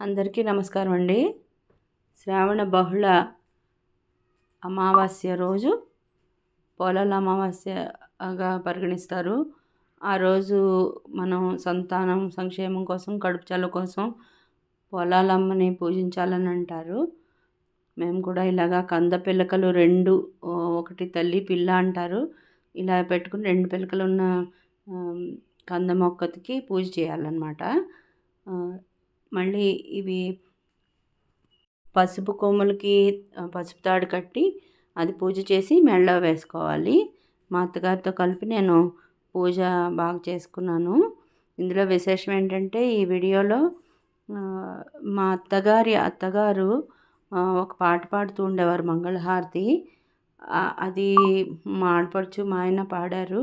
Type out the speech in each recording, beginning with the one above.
అందరికీ నమస్కారం అండి. శ్రావణ బహుళ అమావాస్య రోజు పొలాల అమావాస్యగా పరిగణిస్తారు. ఆ రోజు మనం సంతానం సంక్షేమం కోసం కడుపు చల్ల కోసం పొలాలమ్మని పూజించాలని అంటారు. మేము కూడా ఇలాగా కంద పిల్లకలు రెండు ఒకటి తల్లి పిల్ల అంటారు. ఇలా పెట్టుకుని రెండు పిల్లకలు ఉన్న కంద మొక్కకి పూజ చేయాలన్నమాట. మళ్ళీ ఇవి పసుపు కొమ్ములకి పసుపు తాడు కట్టి అది పూజ చేసి మెడలో వేసుకోవాలి. మా అత్తగారితో కలిపి నేను పూజ బాగా చేసుకున్నాను. ఇందులో విశేషం ఏంటంటే ఈ వీడియోలో మా అత్తగారి అత్తగారు ఒక పాట పాడుతూ ఉండేవారు మంగళహారతి. అది మా ఆడపడుచు మా ఆయన పాడారు.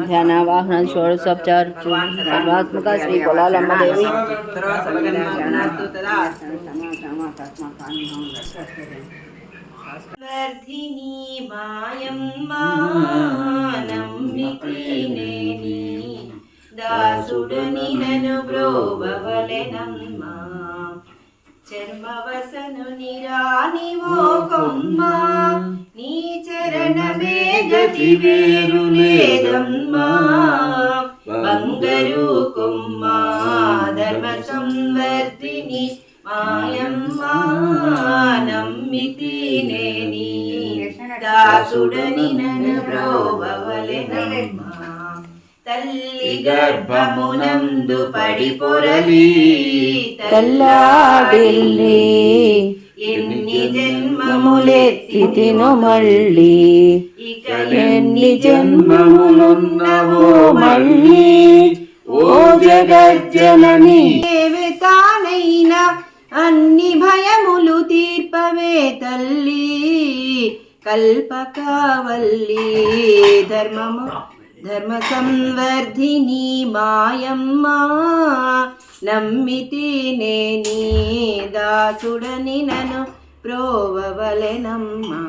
ધ્યાના વાહન ષોડશોપચાર સર્વાત્મક શ્રી બોલાલંબા દેવી વર્ધિની વાયમ માનમ చర్మవసను నిరాని ఓ కొమ్మ నీ చరణమే గతి వేరు లేదమ్మా బంగరు కొమ్మ ధర్మ సంవర్ధిని మాయమ్మా నమ్మితి నేని దాసుడని నన్ను బ్రోవవలెనమ్మా తల్లి గర్భమునందు పడి పొరలి తల్లాడిల్లి ఎన్ని తిను మళ్ళీ ఇక ఎన్ని జన్మములున్నవో మళ్ళీ. ఓ జగజ్జనని. ఏవే తానైనా అన్ని భయములు తీర్పవే తల్లి కల్పకావల్లి ధర్మము ధర్మ సంవర్ధిని మాయమ్మ నమ్మితి నేని దాసుడని నను ప్రోవవలెనమ్మా.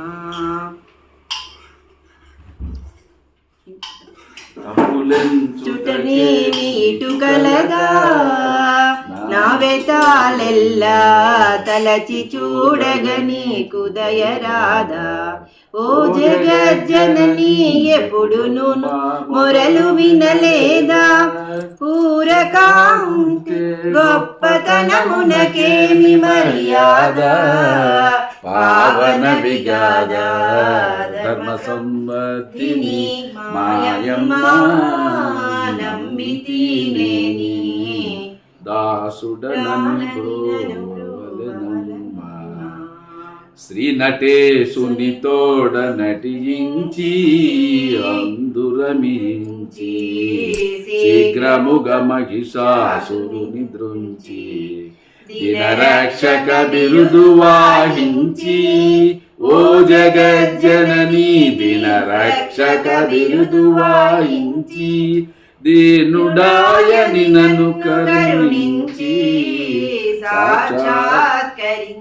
చుటని నీటు కలగా నా వెతాలెల్లా తలచి చూడగ నీకు దయరాదా. ఓ జగజ్జనని ఎప్పుడును మొరలు వినలేదా? ఊరకా ఉంటే గొప్పతనమునకేమి మర్యాద పావన విగాద ధర్మ సంవర్ధిని మాయమ్మ నమ్మితి నేని దాసుడనని శ్రీ నటేశుని తోడ నటించి అందురమించి శీఘ్రముగ మహిషాసురుని దృంచి దినరక్షక బిరుదు వాహించి ఓ జగజ్జనని దినరక్షక బిరుదు వాహించి దీనుడాయని నన్ను కరుణించి సాక్షాత్కరించి.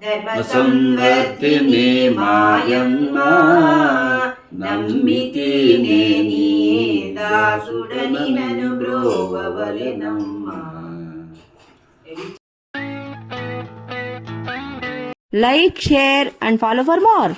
ధర్మ మాయమ్మ నమ్మితి నేని దాసుడని నన్ను బ్రోవవలెనమ్మా like share and follow for more